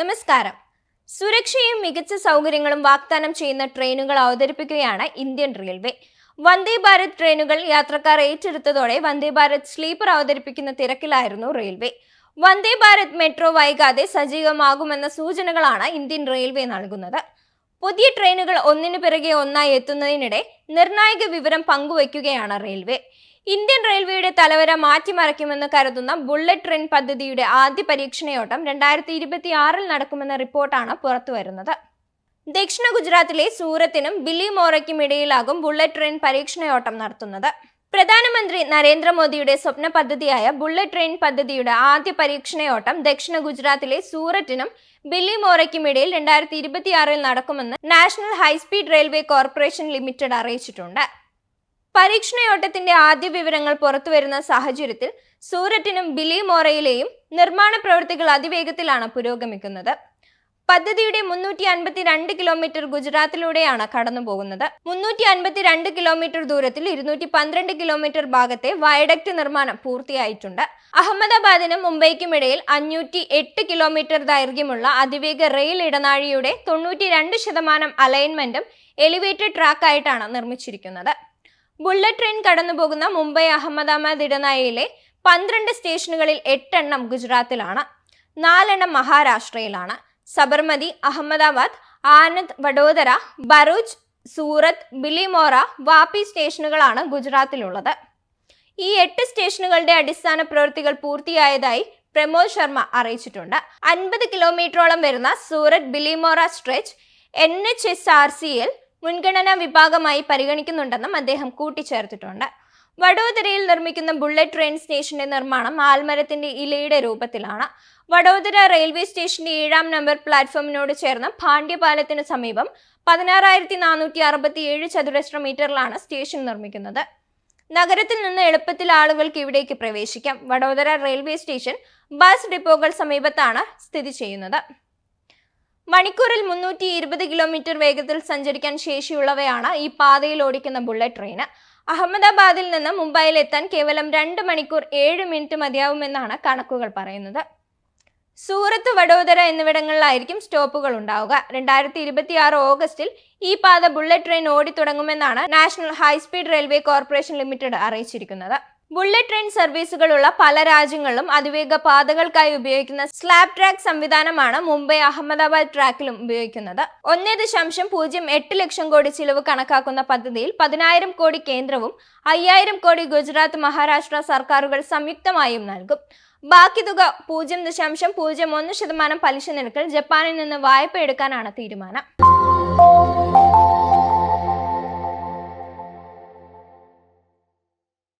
നമസ്കാരം. സുരക്ഷയും മികച്ച സൗകര്യങ്ങളും വാഗ്ദാനം ചെയ്യുന്ന ട്രെയിനുകൾ അവതരിപ്പിക്കുകയാണ് ഇന്ത്യൻ റെയിൽവേ. വന്ദേ ഭാരത് ട്രെയിനുകൾ യാത്രക്കാർ ഏറ്റെടുത്തതോടെ വന്ദേ ഭാരത് സ്ലീപ്പർ അവതരിപ്പിക്കുന്ന തിരക്കിലായിരുന്നു റെയിൽവേ. വന്ദേ ഭാരത് മെട്രോ വൈകാതെ സജീവമാകുമെന്ന സൂചനകളാണ് ഇന്ത്യൻ റെയിൽവേ നൽകുന്നത്. പുതിയ ട്രെയിനുകൾ ഒന്നിനു പിറകെ ഒന്നായി എത്തുന്നതിനിടെ നിർണായക വിവരം പങ്കുവയ്ക്കുകയാണ് റെയിൽവേ. ഇന്ത്യൻ റെയിൽവേയുടെ തലവര മാറ്റിമറിക്കുമെന്ന് കരുതുന്ന ബുള്ളറ്റ് ട്രെയിൻ പദ്ധതിയുടെ ആദ്യ പരീക്ഷണയോട്ടം രണ്ടായിരത്തി ഇരുപത്തി ആറിൽ നടക്കുമെന്ന റിപ്പോർട്ടാണ് പുറത്തുവരുന്നത്. ദക്ഷിണ ഗുജറാത്തിലെ സൂറത്തിനും ബില്ലിമോറയ്ക്കും ഇടയിലാകും ബുള്ളറ്റ് ട്രെയിൻ പരീക്ഷണയോട്ടം നടത്തുന്നത്. പ്രധാനമന്ത്രി നരേന്ദ്രമോദിയുടെ സ്വപ്ന പദ്ധതിയായ ബുള്ളറ്റ് ട്രെയിൻ പദ്ധതിയുടെ ആദ്യ പരീക്ഷണയോട്ടം ദക്ഷിണ ഗുജറാത്തിലെ സൂററ്റിനും ബില്ലിമോറയ്ക്കും ഇടയിൽ രണ്ടായിരത്തി ഇരുപത്തിയാറിൽ നടക്കുമെന്ന് national high speed railway corporation limited അറിയിച്ചിട്ടുണ്ട്. പരീക്ഷണയോട്ടത്തിന്റെ ആദ്യ വിവരങ്ങൾ പുറത്തുവരുന്ന സാഹചര്യത്തിൽ സൂററ്റിനും ബിലി മോറയിലെയും നിർമ്മാണ പ്രവൃത്തികൾ അതിവേഗത്തിലാണ് പുരോഗമിക്കുന്നത്. പദ്ധതിയുടെ മുന്നൂറ്റി അൻപത്തി രണ്ട് കിലോമീറ്റർ ഗുജറാത്തിലൂടെയാണ് കടന്നു പോകുന്നത് മുന്നൂറ്റി അൻപത്തി രണ്ട് കിലോമീറ്റർ ദൂരത്തിൽ ഇരുന്നൂറ്റി പന്ത്രണ്ട് കിലോമീറ്റർ ഭാഗത്തെ വയഡക്റ്റ് നിർമ്മാണം പൂർത്തിയായിട്ടുണ്ട്. അഹമ്മദാബാദിനും മുംബൈക്കും ഇടയിൽ അഞ്ഞൂറ്റി എട്ട് കിലോമീറ്റർ ദൈർഘ്യമുള്ള അതിവേഗ റെയിൽ ഇടനാഴിയുടെ തൊണ്ണൂറ്റി രണ്ട് ശതമാനം അലൈൻമെന്റും എലിവേറ്റഡ് ട്രാക്കായിട്ടാണ് നിർമ്മിച്ചിരിക്കുന്നത്. ബുള്ളറ്റ് ട്രെയിൻ കടന്നുപോകുന്ന മുംബൈ അഹമ്മദാബാദ് ഇടനാഴിയിലെ പന്ത്രണ്ട് സ്റ്റേഷനുകളിൽ എട്ടെണ്ണം ഗുജറാത്തിലാണ് നാലെണ്ണം മഹാരാഷ്ട്രയിലാണ്. സബർമതി അഹമ്മദാബാദ് ആനന്ദ് വഡോദര ഭറൂച്ച് സൂറത്ത് ബിലിമോറ വാപ്പി സ്റ്റേഷനുകളാണ് ഗുജറാത്തിലുള്ളത്. ഈ എട്ട് സ്റ്റേഷനുകളുടെ അടിസ്ഥാന പ്രവൃത്തികൾ പൂർത്തിയായതായി പ്രമോദ് ശർമ്മ അറിയിച്ചിട്ടുണ്ട്. അൻപത് കിലോമീറ്ററോളം വരുന്ന Surat Bilimora stretch N H S R സിയിൽ മുൻഗണനാ വിഭാഗമായി പരിഗണിക്കുന്നുണ്ടെന്നും അദ്ദേഹം കൂട്ടിച്ചേർത്തിട്ടുണ്ട്. വഡോദരയിൽ നിർമ്മിക്കുന്ന ബുള്ളറ്റ് ട്രെയിൻ സ്റ്റേഷന്റെ നിർമ്മാണം ആൽമരത്തിന്റെ ഇലയുടെ രൂപത്തിലാണ്. വഡോദര റെയിൽവേ സ്റ്റേഷന്റെ ഏഴാം നമ്പർ പ്ലാറ്റ്ഫോമിനോട് ചേർന്ന് ഭാണ്ഡ്യപാലത്തിന് സമീപം പതിനാറായിരത്തി നാനൂറ്റി അറുപത്തി ഏഴ് ചതുരശ്ര മീറ്ററിലാണ് സ്റ്റേഷൻ നിർമ്മിക്കുന്നത്. നഗരത്തിൽ നിന്ന് എളുപ്പത്തിൽ ആളുകൾക്ക് ഇവിടേക്ക് പ്രവേശിക്കാം. വഡോദര റെയിൽവേ സ്റ്റേഷൻ ബസ് ഡിപ്പോകൾ സമീപത്താണ് സ്ഥിതി ചെയ്യുന്നത്. മണിക്കൂറിൽ മുന്നൂറ്റി ഇരുപത് കിലോമീറ്റർ വേഗത്തിൽ സഞ്ചരിക്കാൻ ശേഷിയുള്ളവയാണ് ഈ പാതയിൽ ഓടിക്കുന്ന ബുള്ളറ്റ് ട്രെയിന്. അഹമ്മദാബാദിൽ നിന്ന് മുംബൈയിൽ എത്താൻ കേവലം രണ്ട് മണിക്കൂർ ഏഴ് മിനിറ്റ് മതിയാവുമെന്നാണ് കണക്കുകൾ പറയുന്നത്. സൂറത്ത് വഡോദര എന്നിവിടങ്ങളിലായിരിക്കും സ്റ്റോപ്പുകൾ ഉണ്ടാവുക. രണ്ടായിരത്തി ഇരുപത്തി ആറ് ഓഗസ്റ്റിൽ ഈ പാത bullet train ഓടിത്തുടങ്ങുമെന്നാണ് national high speed railway corporation limited അറിയിച്ചിരിക്കുന്നത്. ബുള്ളറ്റ് ട്രെയിൻ സർവീസുകളുള്ള പല രാജ്യങ്ങളിലും അതിവേഗ പാതകൾക്കായി ഉപയോഗിക്കുന്ന സ്ലാബ് ട്രാക്ക് സംവിധാനമാണ് മുംബൈ അഹമ്മദാബാദ് ട്രാക്കിലും ഉപയോഗിക്കുന്നത്. ഒന്നേ ദശാംശം പൂജ്യം എട്ട് ലക്ഷം കോടി ചിലവ് കണക്കാക്കുന്ന പദ്ധതിയിൽ പതിനായിരം കോടി കേന്ദ്രവും അയ്യായിരം കോടി ഗുജറാത്ത് മഹാരാഷ്ട്ര സർക്കാരുകൾ സംയുക്തമായും നൽകും. ബാക്കി തുക പൂജ്യം ദശാംശം പൂജ്യം ഒന്ന് ശതമാനം പലിശ നിരക്കിൽ ജപ്പാനിൽ നിന്ന് വായ്പ എടുക്കാനാണ് തീരുമാനം.